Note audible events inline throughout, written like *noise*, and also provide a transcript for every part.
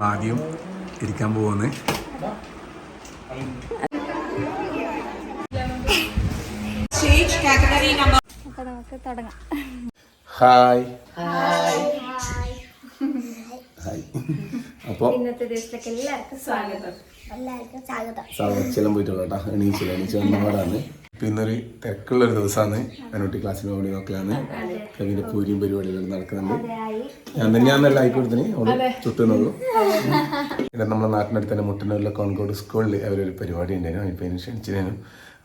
ആദ്യം ഇരിക്കാൻ പോകുന്നത് അപ്പൊ നമുക്ക് തുടങ്ങാം. ഹായ് ഹായ് അപ്പോൾ ഇന്നത്തെ ദിവസത്തേക്ക് എല്ലാവർക്കും സ്വാഗതം. എല്ലാവർക്കും സ്വാഗതം. കേട്ടോ. എണീച്ചില്ല എണീച്ച് വന്നപാടാണ് പിന്നൊരു ഇന്നൊരു തിരക്കുള്ള ഒരു ദിവസമാണ് അനോട്ടി ക്ലാസ്സിന് പോയി നോക്കലാണ്. കവിന്റെ പൂരിയും പരിപാടികളും നടക്കുന്നുണ്ട്. ഞാൻ തന്നെയാണെന്നല്ല ആയിക്കൊടുത്തിന് അവൾ ചുറ്റുന്നുള്ളൂ ഇവിടെ നമ്മുടെ നാട്ടിനടുത്ത് തന്നെ മുട്ടന്നൂരിലെ കോൺകോട് സ്കൂളിൽ അവരൊരു പരിപാടി ഉണ്ടായിരുന്നു. അതിപ്പോൾ അതിന് ക്ഷണിച്ചിരുന്നു.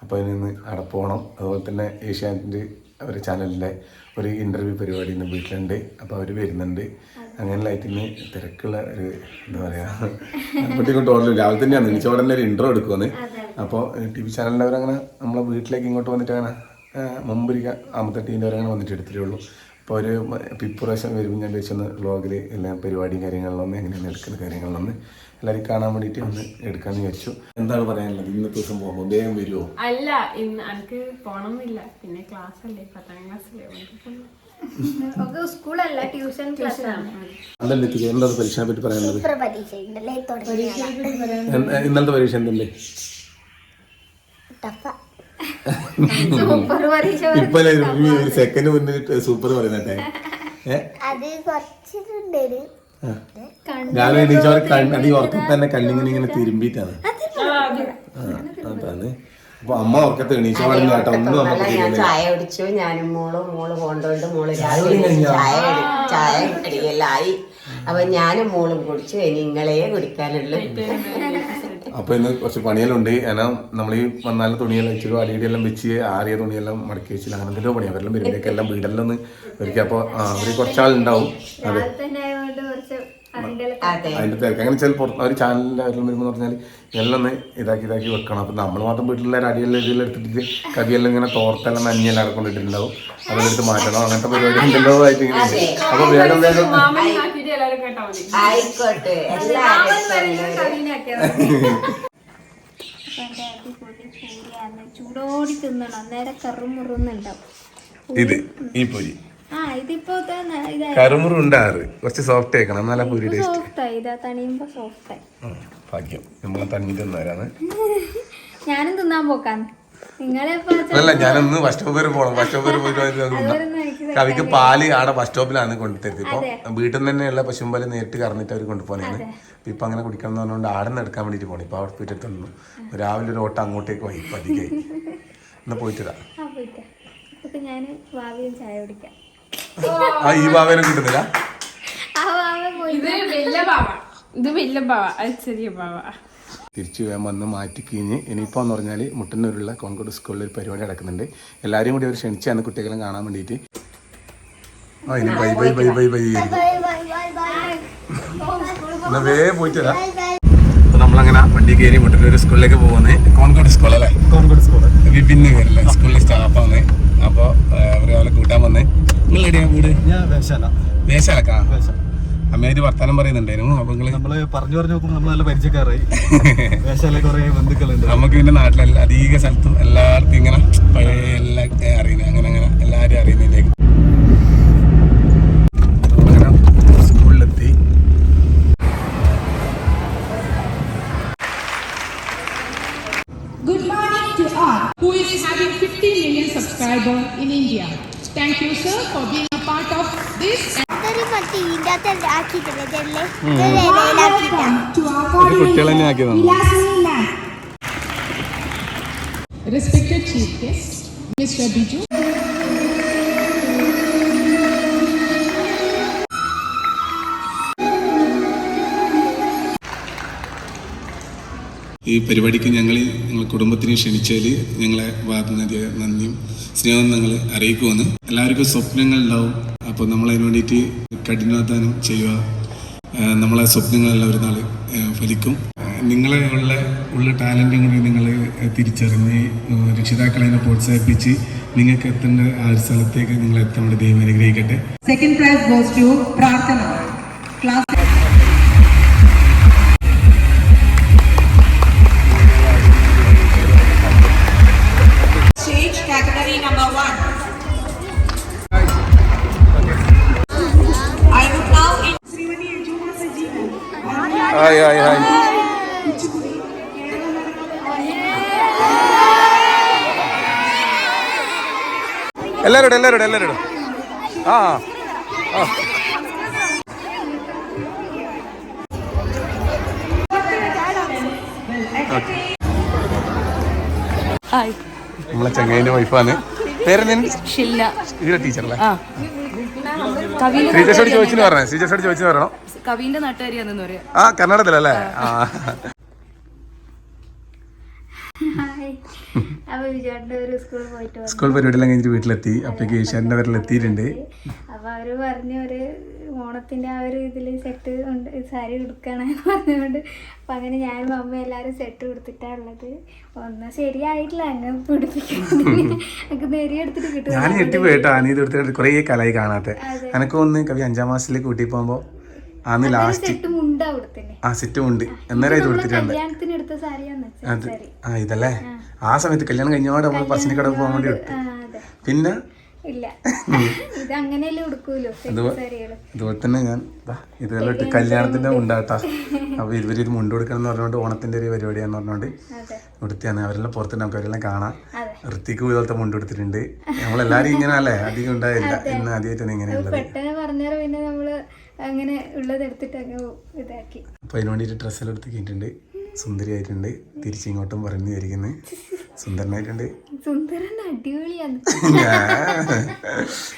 അപ്പോൾ അതിൽ നിന്ന് അവിടെ പോകണം അതുപോലെ തന്നെ ഏഷ്യാനെറ്റിന്റെ അവരുടെ ചാനലിലെ ഒരു ഇന്റർവ്യൂ പരിപാടി ഇന്ന് വീട്ടിലുണ്ട്. അപ്പോൾ അവർ വരുന്നുണ്ട്. അങ്ങനെ ലൈറ്റിന് തിരക്കുള്ള ഒരു എന്താ പറയുക ഇങ്ങോട്ടും ഓർഡർ രാവിലെ തന്നെയാണ്. എനിക്ക് ഉടനെ ഒരു ഇൻട്രോ എടുക്കുമെന്ന് അപ്പോൾ ടി വി ചാനലിന്റെ അവരങ്ങനെ നമ്മളെ വീട്ടിലേക്ക് ഇങ്ങോട്ട് വന്നിട്ട് അങ്ങനെ മുമ്പൊരിക്ക അമ്പത്തെട്ടീന്റെ അവരങ്ങനെ വന്നിട്ട് എടുത്തിട്ടേ ഉള്ളൂ. അപ്പോൾ ഒരു ഇപ്രാവശ്യം വരുമ്പോൾ ഞാൻ വെച്ചൊന്ന് വ്ളോഗിൽ എല്ലാ പരിപാടിയും കാര്യങ്ങളിലൊന്ന് എങ്ങനെയാണ് എടുക്കുന്ന കാര്യങ്ങളിലൊന്ന് എല്ലാവരും കാണാൻ വേണ്ടിയിട്ട് ഒന്ന് എടുക്കാമെന്ന് വിചാരിച്ചു. എന്താണ് പറയാനുള്ളത്? ഇന്നത്തെ ദിവസം പോകുമ്പോൾ വേഗം വരുമോ അല്ല ഇന്ന് എനിക്ക് പോണമെന്നില്ല പിന്നെ ക്ലാസ് അല്ലേ പത്താം ക്ലാസ്സിലെ ഒക്കെ സ്കൂളല്ല ട്യൂഷൻ ക്ലാസ് അല്ലല്ല പരീക്ഷയെ പറ്റി പറയാനുള്ളത്? എൻ- ഇന്നലത്തെ പരീക്ഷ എന്തല്ലേ ടഫ. ഇപ്പൊ ഒരു സെക്കൻഡ് മുന്നിൽ സൂപ്പർ കുറച്ചിട്ടുണ്ടൊരു ഞാൻ എണീച്ചവരെ കണ്ണി ഉറക്കത്തിൽ തന്നെ കണ്ണിങ്ങനെ ഇങ്ങനെ തിരുമ്പിട്ടാണ് അതാണ്. അപ്പൊ അമ്മ ഉറക്കത്തെ എണീച്ച പാടില്ല കേട്ടോ? ഒന്നും നമുക്ക് ഞാൻ ചായ കുടിച്ചു. ഞാനും മോളും മോൾ കൊണ്ടോണ്ട് മോൾ രാവിലെ ചായ ചായ കുടിയെല്ലായി അപ്പൊ ഞാനും മോളും കുടിച്ചു. ഇനി നിങ്ങളെ കുടിക്കാനുള്ളു. അപ്പൊ ഇന്ന് കുറച്ച് പണിയെല്ലാം കാരണം നമ്മൾ ഈ വന്നാൽ തുണിയെല്ലാം ഇച്ചിരി അടിയിടെല്ലാം വെച്ച് ആറിയ തുണിയെല്ലാം മടക്കി വെച്ചില്ല അങ്ങനെ എന്തെങ്കിലും പണി. അവരെല്ലാം വരുമ്പോഴേക്ക് എല്ലാം വീടെല്ലാം ഒരുക്കി. അപ്പോൾ അവർ കുറച്ചാളുണ്ടാവും. അതെ അതിന്റെ അതെ. അതിന്റെ തിരക്ക്. അങ്ങനെ ചില പുറത്ത് അവർ ചാനലിൽ അവരെല്ലാം വരുമ്പോൾ പറഞ്ഞാൽ എല്ലാം ഒന്ന് ഇതാക്കി ഇതാക്കി വെക്കണം. അപ്പൊ നമ്മൾ മാത്രം വീട്ടിലുള്ള അടിയെല്ലാം ഇതിൽ എടുത്തിട്ട് കവിയെല്ലാം ഇങ്ങനെ തോർത്തെല്ലാം നഞ്ഞെല്ലാം ഇറക്കൊണ്ടിട്ടുണ്ടാവും കൊണ്ടിട്ടുണ്ടാവും അതെടുത്ത് മാറ്റണം. അങ്ങനത്തെ പരിപാടി ഉണ്ടല്ലോ ആയിട്ട് ഇങ്ങനെ. അപ്പൊ വേഗം വേഗം ആയിക്കോട്ടെ. ചൂടോടി തിന്നണം. അന്നേരം കറുമുറുന്നുണ്ടാവും ഇത് ഈ പൊരി. ആ ഇതിപ്പോ തന്നെ ഇതായി. കറുമുറു ഉണ്ടാറ് കുറച്ച് സോഫ്റ്റ് ആക്കണം എന്നാലും പൂരി ടേസ്റ്റ് ഭാഗ്യം. നമ്മൾ തണ്ണി തിന്നവരാണ്. ഞാനും തിന്നാൻ പോക്കാന്ന് അല്ല ഞാനൊന്ന് ബസ് സ്റ്റോപ്പ് വരെ പോകണം ബസ് സ്റ്റോപ്പ് വരെ പോയിട്ട് കവിക്ക് പാൽ ആടെ ബസ് സ്റ്റോപ്പിലാണ് കൊണ്ടുത്തരുത്. ഇപ്പൊ വീട്ടിൽ നിന്ന് തന്നെയുള്ള പശുമ്പാൽ നേരിട്ട് കറന്നിട്ട് അവർ കൊണ്ടുപോകാനാണ് ഇപ്പൊ ഇപ്പൊ അങ്ങനെ കുടിക്കണം എന്ന് പറഞ്ഞുകൊണ്ട് ആടെ നിന്ന് എടുക്കാൻ വേണ്ടിട്ട് പോകണം. ഇപ്പൊ അവിടെ പോയിട്ട് തന്നു. രാവിലെ ഒരു ഓട്ടം അങ്ങോട്ടേക്ക് പോയി. പതിക്കേ. അധികമായി *laughs* എന്നാ പോയിട്ടില്ല ആ പോയിട്ടാ അപ്പൊ ഞാൻ ഭാവിയും ചായ കുടിക്കാം. ആ ഈ ബാബേനെ കിട്ടുന്നില്ല. ഇത് വലിയ ബാബ ഇത് വലിയ അത് ചെറിയ ബാബ തിരിച്ചു വേഗം വന്ന് മാറ്റി കഴിഞ്ഞ് ഇനിയിപ്പോൾ എന്ന് പറഞ്ഞാൽ മുട്ടന്നൂരുള്ള കോൺകോട് സ്കൂളിൽ ഒരു പരിപാടി നടക്കുന്നുണ്ട്. എല്ലാവരും കൂടി അവർ ക്ഷണിച്ചാണ് കുട്ടികളെ കാണാൻ വേണ്ടിയിട്ട്. Bye bye bye bye bye. എന്നാ വേ പോയിട്ട് വരാം. നമ്മളങ്ങനെ വണ്ടി കയറി മുട്ടന്നൂർ സ്കൂളിലേക്ക് പോകുന്നത്. കോൺകോട് സ്കൂൾ അല്ലേ കോൺകോട് സ്കൂൾ വിഭിന്ന പേരല്ലേ സ്കൂളിലെ സ്റ്റാഫാണ്. അപ്പോൾ അവരെ കൂട്ടാൻ വന്നേ. നിങ്ങൾ എവിടെയാ വീട്? ഞാൻ വേശാല. വേശാലക്കാ? അമ്മേര് വർത്താനം പറയുന്നുണ്ടായിരുന്നു. അപ്പൊ നമ്മൾ പറഞ്ഞു പറഞ്ഞു നോക്കുമ്പോൾ നമ്മൾ നല്ല പരിചയക്കാരായി. *laughs* വേശാല കുറെ ബന്ധുക്കളുണ്ട്. നമുക്ക് പിന്നെ നാട്ടിലെല്ലാം അധിക സ്ഥലത്തും എല്ലാവർക്കും ഇങ്ങനെ പഴയ എല്ലാം അറിയുന്നത് അങ്ങനെ അങ്ങനെ എല്ലാവരും അറിയുന്നതിലേക്ക്. Biju. ഈ പരിപാടിക്ക് ഞങ്ങൾ ഞങ്ങൾ കുടുംബത്തിനെ ക്ഷണിച്ചതിൽ ഞങ്ങളെ ഭാഗത്തുനിന്ന് നന്ദിയും സ്നേഹവും ഞങ്ങൾ അറിയിക്കുമെന്ന് എല്ലാവർക്കും സ്വപ്നങ്ങൾ ഉണ്ടാവും. അപ്പോൾ നമ്മളതിന് വേണ്ടിയിട്ട് കഠിനാധ്വാനം ചെയ്യുക. നമ്മളെ സ്വപ്നങ്ങളെല്ലാം ഒരു നാൾ ഫലിക്കും. നിങ്ങളെ ഉള്ള ഉള്ള ടാലന്റും കൂടി നിങ്ങൾ തിരിച്ചറിഞ്ഞ് രക്ഷിതാക്കളെ പ്രോത്സാഹിപ്പിച്ച് നിങ്ങൾക്ക് എത്തേണ്ട ആ ഒരു സ്ഥലത്തേക്ക് നിങ്ങൾ എത്താൻ വേണ്ടി ദൈവം അനുഗ്രഹിക്കട്ടെ. Second prize goes to Prarthana. Class എല്ലാവരും ഇടും, എല്ലാവരും ഇടും, എല്ലാവരും ഇടും. ആ നമ്മളെ ചെങ്ങൈന്റെ വൈഫാണ്. പേരെന്താണ് ഷില്ല. ടീച്ചറല്ലേ? ശ്രീജേഷോട് ചോദിച്ചു പറഞ്ഞേ. ശ്രീജസോട് ചോദിച്ചു പറയണം. കവിന്റെ നാട്ടുകാരിയാണെന്ന് പറയാം. ആ കർണാടകത്തിലല്ലേ? ആ ഹായ് അപ്പൊ വിജയേട്ടന്റെ ഒരു സ്കൂളിൽ പോയിട്ട് വന്നു സ്കൂൾ പരിപാടിയെല്ലാം കഴിഞ്ഞിട്ട് വീട്ടിലെത്തി. അപ്പോഴേക്ക് ഏഷ്യാന്റെ എത്തിയിട്ടുണ്ട്. അപ്പൊ അവർ പറഞ്ഞു ഒരു ഓണത്തിന്റെ ആ ഒരു ഇതിൽ സെറ്റ് ഉണ്ട് സാരി കൊടുക്കണെന്ന് പറഞ്ഞുകൊണ്ട്. അപ്പൊ അങ്ങനെ ഞാനും അമ്മ എല്ലാരും സെറ്റ് ഉടുത്തിട്ടാണുള്ളത് ഒന്നും ശരിയായിട്ടില്ല അങ്ങ് പിടിപ്പിക്കാൻ എനിക്ക് കിട്ടും. ഞാൻ ഞെട്ടി പോയിട്ടോ അനീത് എടുത്തിട്ട് കുറേ കാലമായി കാണാത്ത. എനക്ക് ഒന്ന് കവി അഞ്ചാം മാസത്തിലേക്ക് കൂട്ടി പോകുമ്പോ അന്ന് ലാസ്റ്റ് ആ സെറ്റും ഉണ്ട്. അന്നേരം ഇത് കൊടുത്തിട്ടുണ്ട്. അത് ആ ഇതല്ലേ? ആ. സമയത്ത് കല്യാണം കഴിഞ്ഞോടെ നമ്മൾ കട പോകാൻ വേണ്ടി അതെ. പിന്നെ? *laughs* അതുപോലെ തന്നെ ഞാൻ ഇതുപോലെ ഇട്ട് കല്യാണത്തിന്റെ ഉണ്ടാട്ടാ *laughs* അപ്പൊ ഇവർ ഇത് മുണ്ട് കൊടുക്കണം എന്ന് പറഞ്ഞുകൊണ്ട് ഓണത്തിന്റെ ഒരു പരിപാടിയാന്ന് പറഞ്ഞോണ്ട് അതെ. കൊടുത്തിയാണ് അവരെല്ലാം പുറത്ത് നമുക്ക് അവരെല്ലാം കാണാം. ഋത്തിക്ക് പോലത്തെ മുണ്ട് കൊടുത്തിട്ടുണ്ട്. നമ്മളെല്ലാരും ഇങ്ങനെ അല്ലേ അധികം ഉണ്ടായില്ല ഇന്ന് ആദ്യമായിട്ടാണ് ഇങ്ങനെ അങ്ങനെ ഉള്ളത് എടുത്തിട്ട് അങ്ങ് ഇതാക്കി. അപ്പൊ അതിന് വേണ്ടിയിട്ട് ഡ്രസ്സെല്ലാം എടുത്ത് കഴിഞ്ഞിട്ടുണ്ട്. സുന്ദരിയായിട്ടുണ്ട്. തിരിച്ചിങ്ങോട്ടും പറഞ്ഞു വിചാരിക്കുന്നത് സുന്ദരനായിട്ടുണ്ട്. സുന്ദരൻ അടിപൊളിയാണ്.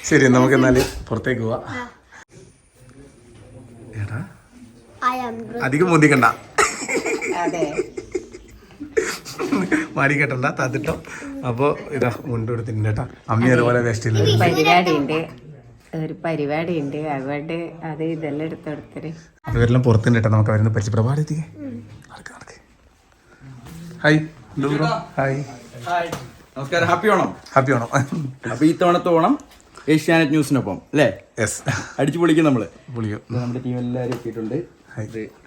ശരി നമുക്ക് എന്നാൽ പുറത്തേക്ക് പോവാ. എടാ. I am അധികം മുന്തിക്കണ്ട. അതെ. മാടി കെട്ടണ്ട താത്തിട്ടോ. അപ്പോ ഇതാ മുണ്ടെടുത്തിട്ടുണ്ട് കേട്ടോ. അമ്മ അതുപോലെ വേസ്റ്റില്ല പരിപാടി ഉണ്ട്. ഒരു പരിപാടി ഉണ്ട് അവിടെ അത് ഇതെല്ലാം എടുത്തെടുത്തര് ഇവരെല്ലാം നമുക്ക് അവരുന്ന് പരിചയപ്പെടാം. പാടി എത്തിക്കേ. നടക്ക് നടക്ക്. ഹായ് നമസ്കാരം. ഹാപ്പി ഓണം. ഹാപ്പി ഓണം. അപ്പൊ ഈ തവണത്തെ ഓണം ഏഷ്യാനെറ്റ് ന്യൂസിനൊപ്പം അല്ലേ? യെസ് അടിച്ചു പൊളിക്കും നമ്മൾ. പൊളിക്കും നമ്മുടെ ടീം എല്ലാവരും എത്തിയിട്ടുണ്ട്.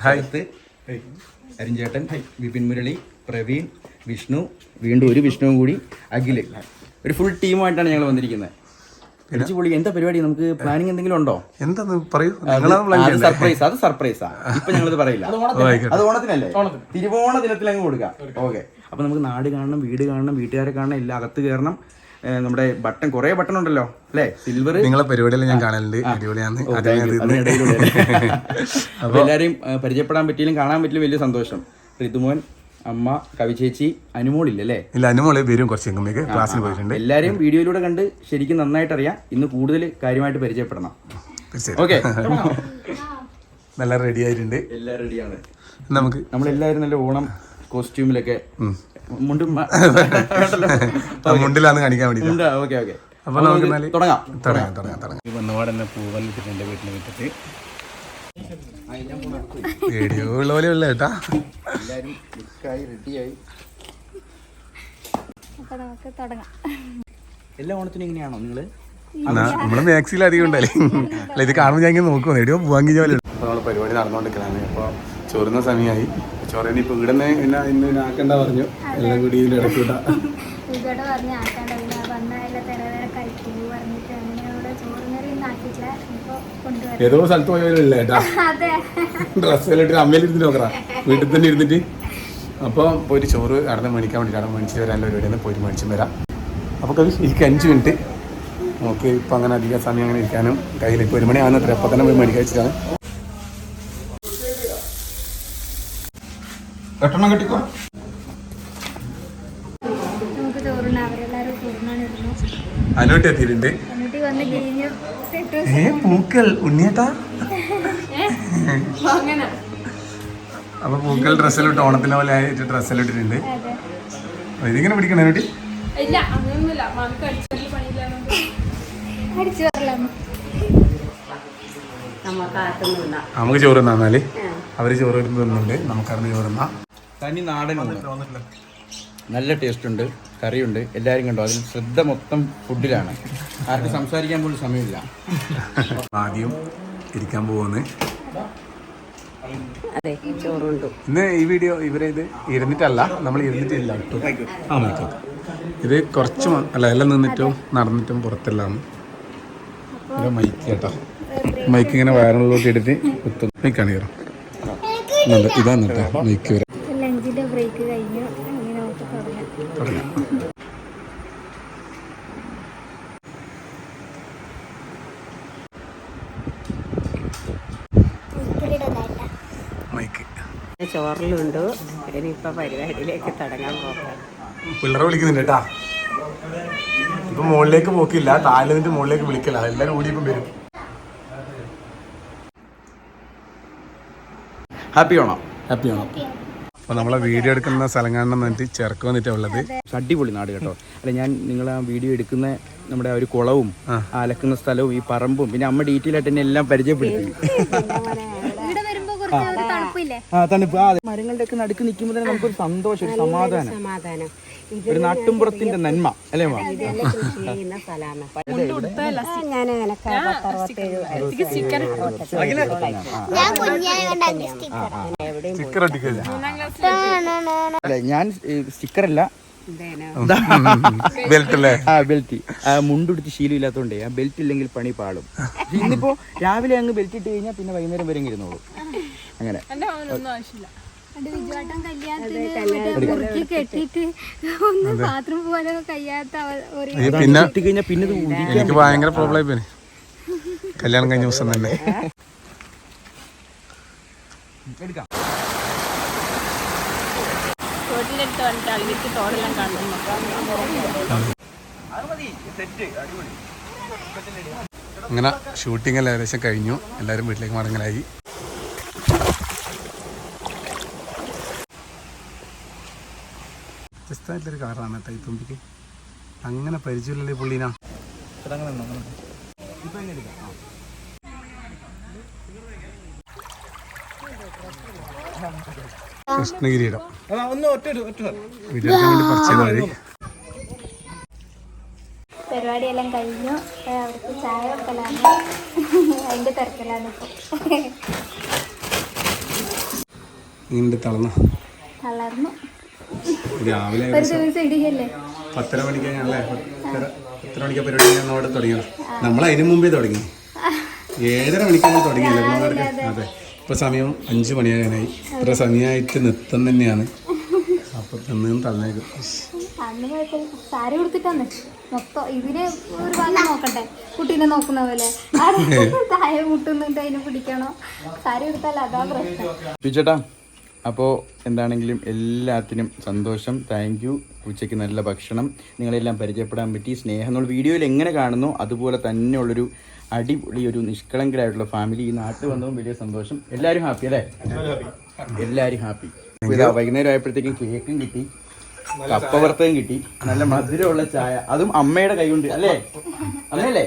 ഹായ്. അരിഞ്ചേട്ടൻ വിപിൻ മുരളി പ്രവീൺ വിഷ്ണു വീണ്ടും ഒരു വിഷ്ണുവും കൂടി അഖിൽ. ഒരു ഫുൾ ടീമായിട്ടാണ് ഞങ്ങൾ വന്നിരിക്കുന്നത്. അടിച്ചു പൊളിക്കുക എന്താ പരിപാടി? നമുക്ക് പ്ലാനിങ് എന്തെങ്കിലും ഉണ്ടോ? എന്താന്ന് പറയൂ. അത് സർപ്രൈസ് അത് സർപ്രൈസാ ഇപ്പൊ ഞങ്ങളിത് പറയില്ല. അത് ഓണത്തിനല്ലേ? തിരുവോണ ദിനത്തിൽ അങ്ങ് കൊടുക്കാം. ഓക്കെ. അപ്പൊ നമുക്ക് നാട് കാണണം വീട് കാണണം വീട്ടുകാരെ കാണണം എല്ലാം അകത്ത് കയറണം. നമ്മുടെ ബട്ടൺ കുറെ ബട്ടൺ ഉണ്ടല്ലോ അല്ലേ? സിൽവർ നിങ്ങളെ പരിപാടിയെല്ലാം ഞാൻ കാണലുണ്ട്. അടിപൊളിയാണ്. അതിനെ *laughs* അപ്പൊ എല്ലാരെയും പരിചയപ്പെടാൻ പറ്റിയിലും കാണാൻ പറ്റിയാലും വലിയ സന്തോഷം. ഋതുമോൻ അമ്മ കവി കവിചേച്ചി അനുമോളില്ലല്ലേ? ഇല്ല അനുമോൾ വരും കുറച്ച് എങ്ങുമ്പേക്ക് ക്ലാസ്സിന് പോയിട്ടുണ്ട്. എല്ലാരെയും വീഡിയോയിലൂടെ കണ്ട് ശരിക്കും നന്നായിട്ട് അറിയാം ഇന്ന് കൂടുതൽ കാര്യമായിട്ട് പരിചയപ്പെടണം. ഓക്കെ. *laughs* നല്ല റെഡി ആയിട്ടുണ്ട്. എല്ലാം റെഡിയാണ് നമുക്ക് നമ്മളെല്ലാവരും നല്ല ഓണം കോസ്റ്റ്യൂമിലൊക്കെ മുണ്ടും കാണിക്കാൻ വേണ്ടി ഓക്കെ ഓക്കെ. അപ്പൊ നമുക്ക് തുടങ്ങാം. തുടങ്ങാം തുടങ്ങാം തുടങ്ങാം. വന്നപാട് തന്നെ പൂവല്ലിട്ടിട്ടുണ്ട് വീട്ടിൽ മുറ്റത്ത് വീഡിയോ ഉള്ള പോലെ ഉള്ള കേട്ടാ. എല്ലാവരും ലുക്കായി റെഡിയായി അപ്പൊ നമുക്ക് തുടങ്ങാം. എല്ലാ ഓണത്തിനും ഇങ്ങനെയാണോ നിങ്ങൾ? ന- നമ്മൾ മാക്സിൽ അധികം ഉണ്ടല്ലേ? അല്ല ഇത് കാണുമ്പോൾ ഞാൻ ഇങ്ങനെ നോക്കുമോ എവിടെയോ പോവാൻ പോലെ അപ്പോൾ നമ്മൾ പരിപാടി നടന്നുകൊണ്ടിരിക്കലാണ് അപ്പോൾ ചോറുന്ന സമയമായി ചോറിന് ഇപ്പോൾ ഇവിടെ നിന്ന് ഇന്ന് ആക്കണ്ട പറഞ്ഞു? എല്ലാം കൂടി ഇതിൽ ഇടക്കൂട്ടാ ഇവിടെ പറഞ്ഞ് ആക്കാണ്ട പിന്നെ വന്നാല തിരവേറെ കഴിക്കുന്നു പറഞ്ഞിട്ട് അങ്ങനെ ഇവിടെ ചോറുന്നറി ഒന്നും ആക്കിയില്ല ഇപ്പൊ കൊണ്ടുവരാം ഏതോ സ്ഥലത്ത് പോയവരല്ലേ ഏട്ടാ? ഇട്ട് അമ്മയിൽ ഇരുന്ന് നോക്കറ. വീട്ടിൽ തന്നെ ഇരുന്നിട്ട്. അപ്പോൾ പോയിട്ട് ചോറ് അവിടെ നിന്ന് മേടിക്കാൻ വേണ്ടിയിട്ടാണ് മേടിച്ച് വരാനുള്ള പരിപാടിയാണ് പോയിട്ട് മേടിച്ചും വരാം. അപ്പോൾ കവി എനിക്ക് അഞ്ച് മിനിറ്റ്. നമുക്ക് ഇപ്പം അങ്ങനെ അധികം സമയം അങ്ങനെ ഇരിക്കാനും കയ്യിൽ ഇപ്പോൾ ഒരു മണിയാകുന്ന അത്ര. അപ്പം തന്നെ പോയി മേടിക്കാൻ വെച്ചിട്ടാണ്. കെട്ടണം കെട്ടിക്കോ? അനോട്ട് എത്തിയിട്ടുണ്ട്. ഏ പൂക്കൾ. ഉണ്ണിയേട്ടാ? അപ്പൊ പൂക്കൾ ഡ്രസ്സിലിട്ട് ഇട്ട് ഓണത്തിനെ പോലെ ആയിട്ട് ഡ്രസ്സിലിട്ടിട്ടുണ്ട്. ഇതിങ്ങനെ പിടിക്കണേ കുട്ടി നമുക്ക് ചോറ് തന്നാൽ അവർ ചോറ് എടുത്ത് തന്നുണ്ട് നമുക്കറിഞ്ഞ് ചോറ് തന്നാ. തനി നാടൻ നല്ല ടേസ്റ്റ് ഉണ്ട്. കറിയുണ്ട്. എല്ലാരും കണ്ടോ? അതിൽ ശ്രദ്ധ മൊത്തം ഫുഡിലാണ് ആർക്ക് സംസാരിക്കാൻ പോലും സമയമില്ല. ആദ്യം ഇരിക്കാൻ പോകുന്നത് അതെ ചോറുണ്ടു. ഇന്ന് ഈ വീഡിയോ ഇവരെ ഇത് ഇരുന്നിട്ടല്ല നമ്മൾ ഇരുന്നിട്ടില്ല. കേട്ടോ ആ ഇത് കുറച്ച് അല്ല എല്ലാം നിന്നിട്ടും നടന്നിട്ടും പുറത്തെല്ലാം. മൈക്ക് കേട്ടോ. മൈക്ക് ഇങ്ങനെ വയറിനുള്ളിലോട്ട് എടുത്ത് കുത്തും. മൈക്കാണ് കയറും ഇതാണ് കേട്ടോ മൈക്ക് വരെ ലഞ്ചിന്റെ ബ്രേക്ക് കഴിഞ്ഞു ഇനി നമുക്ക് തുടങ്ങാം മൈക്ക് ചോറിലുണ്ട്. ഇനിയിപ്പോൾ പരിപാടിയിലേക്ക് തുടങ്ങാൻ പോകാം പിള്ളേരെ വിളിക്കുന്നുണ്ട് കേട്ടാ ഇപ്പൊ മുകളിലേക്ക് പോക്കില്ല. താഴെ നിന്നിട്ട് മുകളിലേക്ക് വിളിക്കല എല്ലാരും കൂടി ഇപ്പം വരും. ഹാപ്പി ആണോ? ഹാപ്പി ആണോ? അപ്പൊ നമ്മളെ വീഡിയോ എടുക്കുന്ന സ്ഥലം കാണണം എന്നിട്ട് ചെറുക്ക് വന്നിട്ടാ ഉള്ളത്. അടിപൊളി നാട് കേട്ടോ. അല്ല ഞാൻ നിങ്ങൾ ആ വീഡിയോ എടുക്കുന്ന നമ്മുടെ ആ ഒരു കുളവും അലക്കുന്ന സ്ഥലവും ഈ പറമ്പും പിന്നെ അമ്മ ഡീറ്റെയിൽ ആയിട്ട് എന്നെ എല്ലാം പരിചയപ്പെടുത്തി. തണുപ്പ് ആ മരങ്ങളുടെ ഒക്കെ നടുക്ക് നിൽക്കുമ്പോൾ തന്നെ നമുക്കൊരു സന്തോഷം ഒരു സമാധാനം. സമാധാനം. ഒരു നാട്ടുംപുറത്തിന്റെ നന്മ അല്ലേ അല്ല ഞാൻ സ്റ്റിക്കർ അല്ല ബെൽറ്റ് അല്ലേ ആ ബെൽറ്റ്. ആ ശീലം ശീലമില്ലാത്തതുകൊണ്ടേ ആ ബെൽറ്റ് ഇല്ലെങ്കിൽ പണി പാളും. ഇന്നിപ്പോ രാവിലെ അങ്ങ് ബെൽറ്റ് ഇട്ട് കഴിഞ്ഞാൽ പിന്നെ വൈകുന്നേരം വരെ ഇരുന്നോളൂ. അങ്ങനെ. പിന്നെ പിന്നെ ഇത് ഊരി എനിക്ക് ഭയങ്കര പ്രോബ്ലം കല്യാണം കഴിഞ്ഞ ദിവസം തന്നെ. അങ്ങനെ ഷൂട്ടിംഗ് എല്ലാം ഏകദേശം കഴിഞ്ഞു. എല്ലാവരും വീട്ടിലേക്ക് മടങ്ങലായി. ജസ്റ്റായിട്ടൊരു കാറാണ് കേട്ടോ ഈ തുമ്പിക്ക്. അങ്ങനെ പരിചയമില്ലല്ലേ പുള്ളിനാ? കൃഷ്ണഗിരിയിടം. പരിപാടിയെല്ലാം കഴിഞ്ഞു. അവർക്ക് ചായ വെക്കലാണ്. അതിന്റെ തിരക്കലാണ് ഇപ്പൊ. തളർന്ന. തളർന്നു. രാവിലെ പത്തര മണിക്ക് ഞങ്ങളെ പത്തര പത്തര മണിക്ക് പരിപാടി ഞങ്ങൾ അവിടെ തുടങ്ങിയത് നമ്മൾ അതിന് മുമ്പേ തുടങ്ങി. ഏഴര മണിക്കാണ് തുടങ്ങിയത് നമ്മളവിടെ അതെ ഇപ്പൊ സമയം അഞ്ച് മണിയാകാനായി. ഇത്ര സമയമായിട്ട് നൃത്തം തന്നെയാണ്. *laughs* അപ്പൊ തന്നും തന്നേക്കും സാരി കൊടുത്തിട്ടാന്ന് മൊത്തം ഇതിന് ഒരു ഭാഗം നോക്കട്ടെ കുട്ടീനെ നോക്കുന്ന പോലെ. അത് *laughs* താഴെ മുട്ടുന്നുണ്ട് അതിനെ പിടിക്കണോ? സാരി കൊടുത്താൽ അതാ പ്രശ്നം. പിച്ചേട്ടാ അപ്പോൾ എന്താണെങ്കിലും എല്ലാത്തിനും സന്തോഷം. താങ്ക് യു ഉച്ചയ്ക്ക് നല്ല ഭക്ഷണം. നിങ്ങളെല്ലാം പരിചയപ്പെടാൻ പറ്റി. സ്നേഹം. നമ്മൾ വീഡിയോയിൽ എങ്ങനെ കാണുന്നു? അതുപോലെ തന്നെയുള്ളൊരു അടിപൊളി ഒരു നിഷ്കളങ്കരായിട്ടുള്ള ഫാമിലി ഈ നാട്ടിൽ വന്നതും വലിയ സന്തോഷം. എല്ലാവരും ഹാപ്പി അല്ലേ? എല്ലാവരും ഹാപ്പി വൈകുന്നേരം ആയപ്പോഴത്തേക്കും കേക്കും കിട്ടി കപ്പ വറുത്തതും കിട്ടി. നല്ല മധുരമുള്ള ചായ. അതും അമ്മയുടെ കൈ കൊണ്ട് അല്ലേ? അമ്മയല്ലേ?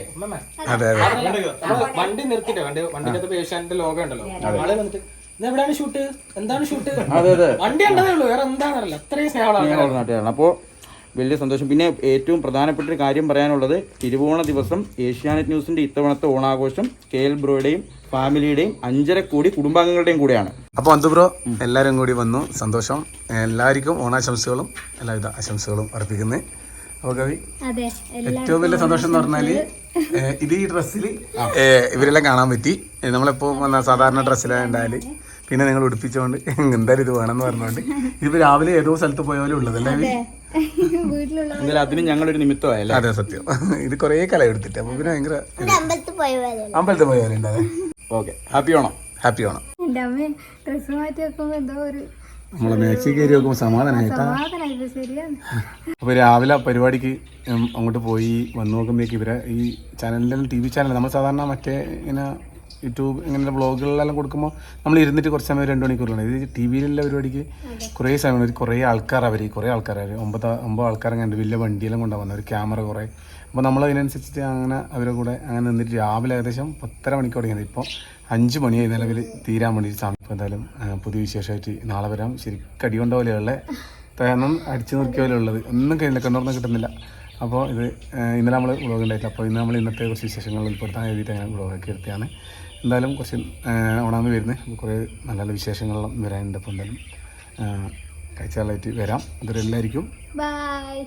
വണ്ടി നിർത്തിട്ടോ വണ്ടി വണ്ടിക്കകത്ത് ഏഷ്യാനെറ്റ് ലോഗോ ഉണ്ടല്ലോ. ആളെ വന്നിട്ട് ഇതെവിടെയാണ് ഷൂട്ട് എന്താണ് ഷൂട്ട് അതെ അതെ. വണ്ടി ഉണ്ടതേ ഉള്ളൂ. വേറെ എന്താണെന്നറിയില്ല. അത്രയും സ്നേഹമുള്ള സ്നേഹമുള്ള നാട്ടുകാരാണ്. അപ്പോൾ വലിയ സന്തോഷം. പിന്നെ ഏറ്റവും പ്രധാനപ്പെട്ട ഒരു കാര്യം പറയാനുള്ളത് തിരുവോണ ദിവസം ഏഷ്യാനെറ്റ് ന്യൂസിന്റെ ഇത്തവണത്തെ ഓണാഘോഷം കെ എൽ ബ്രോയുടെയും ഫാമിലിയുടെയും അഞ്ചര കോടി കുടുംബാംഗങ്ങളുടെയും കൂടെയാണ്. അപ്പോൾ അന്തു ബ്രോ എല്ലാവരും കൂടി വന്നു. സന്തോഷം. എല്ലാവർക്കും ഓണാശംസകളും എല്ലാവിധ ആശംസകളും അർപ്പിക്കുന്നത് ഏറ്റവും വലിയ സന്തോഷം എന്ന് പറഞ്ഞാൽ ഇത് ഈ ഡ്രസ്സിൽ ഇവരെല്ലാം കാണാൻ പറ്റി. നമ്മളെപ്പോ വന്ന സാധാരണ ഡ്രസ്സിലാണ് ഉണ്ടായാൽ പിന്നെ നിങ്ങൾ ഉടുപ്പിച്ചോണ്ട് എന്തായാലും ഇത് വേണമെന്ന് പറഞ്ഞോണ്ട്. ഇതിപ്പോ രാവിലെ ഏതോ സ്ഥലത്ത് പോയ പോലെ ഉള്ളതല്ലേ *laughs* എന്തായാലും അതിന് ഞങ്ങളൊരു നിമിത്തമായല്ലേ? അതെ സത്യം. ഇത് കുറേ കല എടുത്തിട്ട് അപ്പൊ പിന്നെ ഭയങ്കര. അമ്പലത്തിൽ പോയ പോലെ അമ്പലത്തിൽ പോയ പോലെ ഉണ്ടാവേ okay happy Onam. Happy Onam. Dress അമ്മ ഡ്രസ്സ് മാറ്റി വെക്കുമ്പോ എന്തോ ഒരു നമ്മളെ മാക്സി കയറി നോക്കുമ്പോൾ സമാധാനമായിട്ടാ ശരിയാണ്. അപ്പോൾ രാവിലെ പരിപാടിക്ക് അങ്ങോട്ട് പോയി വന്നു നോക്കുമ്പോഴേക്ക് ഇവരെ ഈ ചാനലിന്റെ ടി വി ചാനൽ നമ്മൾ സാധാരണ മറ്റേ ഇങ്ങനെ യൂട്യൂബ് ഇങ്ങനെ ബ്ലോഗുകളിലെല്ലാം കൊടുക്കുമ്പോൾ നമ്മൾ ഇരുന്നിട്ട് കുറച്ച് സമയം രണ്ട് മണിക്കൂറാണ് ഇത് ടി വിയിലുള്ള പരിപാടിക്ക് കുറേ സമയം കുറേ ആൾക്കാർ അവർ കുറേ ആൾക്കാർ അവർ ഒമ്പത് ഒമ്പത് ആൾക്കാരെ കണ്ട് വലിയ വണ്ടിയെല്ലാം കൊണ്ടാണ് വന്നത് ഒരു ക്യാമറ കുറേ അപ്പോൾ നമ്മൾ അതിനനുസരിച്ചിട്ട് അങ്ങനെ അവരെ കൂടെ അങ്ങനെ നിന്നിട്ട് രാവിലെ ഏകദേശം പത്തര മണിക്ക് തുടങ്ങിയത്. ഇപ്പോൾ അഞ്ച് മണിയായി നിലവിൽ തീരാൻ വേണ്ടി സമയം ഇപ്പോൾ എന്തായാലും പുതിയ വിശേഷമായിട്ട് നാളെ വരാം. ശരിക്കും അടി കൊണ്ട പോലെയുള്ള കാരണം അടിച്ചു പോലെ ഉള്ളത്. ഒന്നും കഴിഞ്ഞില്ല കണ്ണൂർന്ന് കിട്ടുന്നില്ല. അപ്പോൾ ഇത് ഇന്നലെ നമ്മൾ വ്ളോഗ് ഉണ്ടായിട്ടില്ല. അപ്പോൾ ഇന്ന് നമ്മൾ ഇന്നത്തെ കുറച്ച് വിശേഷങ്ങൾ ഉൾപ്പെടുത്താൻ എഴുതിയിട്ട് അങ്ങനെ വ്ളോഗാക്കി എടുത്തതാണ്. എന്തായാലും കുറച്ച് ഓണാമി വരുന്നത്. കുറേ നല്ല നല്ല വിശേഷങ്ങളെല്ലാം വരാനുണ്ട്. അപ്പോൾ എന്തായാലും കഴിച്ചാലായിട്ട് വരാം. ഇതൊരു എല്ലാവർക്കും ബൈ